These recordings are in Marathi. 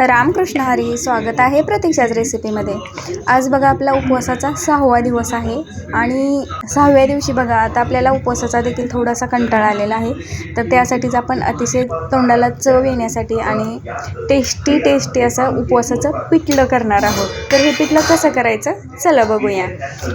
रामकृष्ण हरी स्वागत आहे प्रतीक्षाच रेसिपीमध्ये आज बघा आपला उपवासाचा सहावा दिवस आहे आणि सहाव्या दिवशी बघा आता आपल्याला उपवासाचा देखील थोडासा कंटाळा आलेला आहे. तर त्यासाठीच आपण अतिशय तोंडाला चव येण्यासाठी आणि टेस्टी टेस्टी असं उपवासाचं पिठलं करणार आहोत. तर हे पिठलं कसं करायचं? चला बघूया.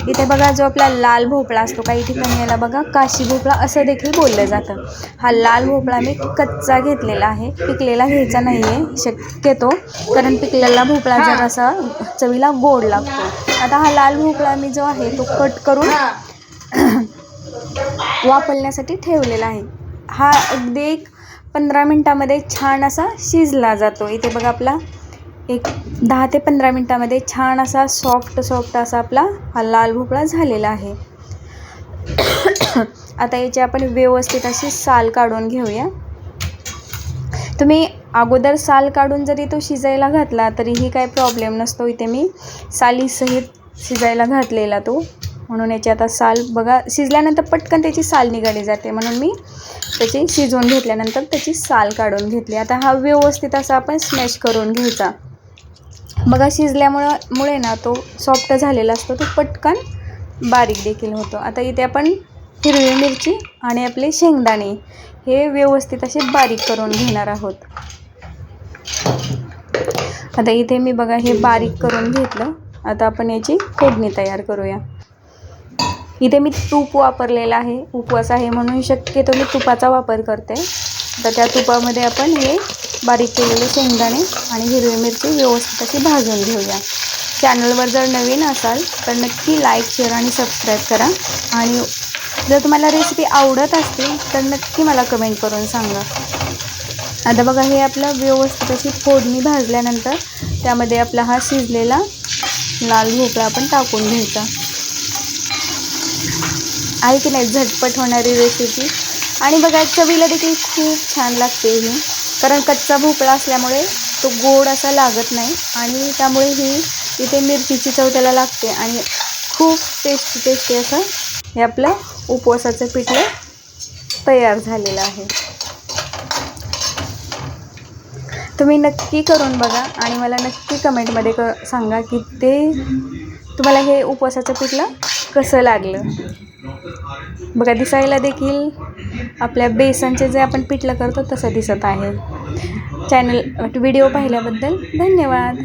इथे बघा जो आपला लाल भोपळा असतो काही ठिकाणी याला बघा काशी भोपळा असं देखील बोललं जातं. हा लाल भोपळा मी कच्चा घेतलेला आहे. पिकलेला घ्यायचा नाही आहे शक्यतो कारण पिकलेला भोपळा जर असा चवीला गोड लागतो. आता हा लाल भोपळा मी जो आहे तो कट करून वापरण्यासाठी ठेवलेला आहे. हा अगदी एक पंधरा मिनटामध्ये छान असा शिजला जातो. इथे बघा आपला एक दहा ते पंधरा मिनटामध्ये छान असा सॉफ्ट सॉफ्ट असा आपला हा लाल भोपळा झालेला आहे. आता याची आपण व्यवस्थित अशी साल काढून घेऊया. तुम्ही अगोदर साल काढून जरी तो शिजायला घातला तरीही काय प्रॉब्लेम नसतो इथे मी. सालीसहित शिजायला घातलेला तो. म्हणून याची आता साल बघा शिजल्यानंतर पटकन त्याची साल निघाली जाते. म्हणून मी त्याची शिजवून घेतल्यानंतर त्याची साल काढून घेतली. आता हा व्यवस्थित असा आपण स्मॅश करून घ्यायचा. बघा शिजल्यामुळं मुळे ना तो सॉफ्ट झालेला असतो. तो पटकन बारीक देखील होतो. आता इथे आपण हिरवी मिरची आणि आपले शेंगदाणे हे व्यवस्थित असे बारीक करून घेणार आहोत. आता इथे मी बघा हे बारीक करून घेतलं. आता आपण याची फोडणी तयार करूया. इथे मी तूप वापरलेलं आहे. उपवास आहे म्हणून शक्यतो मी तुपाचा वापर करते. तर त्या तुपामध्ये आपण हे बारीक केलेले शेंगदाणे आणि हिरवी मिरची व्यवस्थित अशी भाजून घेऊया. चॅनलवर जर नवीन असाल तर नक्की लाईक शेअर आणि सबस्क्राईब करा. आणि जर तुम्हाला रेसिपी आवडत असतील तर नक्की मला कमेंट करून सांगा. आता बघा हे आपलं व्यवस्थित अशी फोडणी भाजल्यानंतर त्यामध्ये आपला हा शिजलेला लाल भोपळा आपण टाकून घ्यायचा. आहे की नाही? झटपट होणारी रेसिपी आणि बघा चवीला देखील खूप छान लागते ही. कारण कच्चा भोपळा असल्यामुळे तो गोड असा लागत नाही. आणि त्यामुळे ही इथे मिरचीची चव त्याला लागते. आणि खूप टेस्टी टेस्टी असं हे आपलं उपवासाचं पिठलं तयार झालेलं आहे. तुम्ही नक्की करून बघा आणि मला नक्की कमेंटमध्ये क सांगा की ते तुम्हाला हे उपवासाचं पिठलं कसं लागलं. बघा दिसायला देखील आपल्या बेसनचे जे आपण पिठलं करतो तसं दिसत आहे. चॅनल व्हिडिओ पाहिल्याबद्दल धन्यवाद.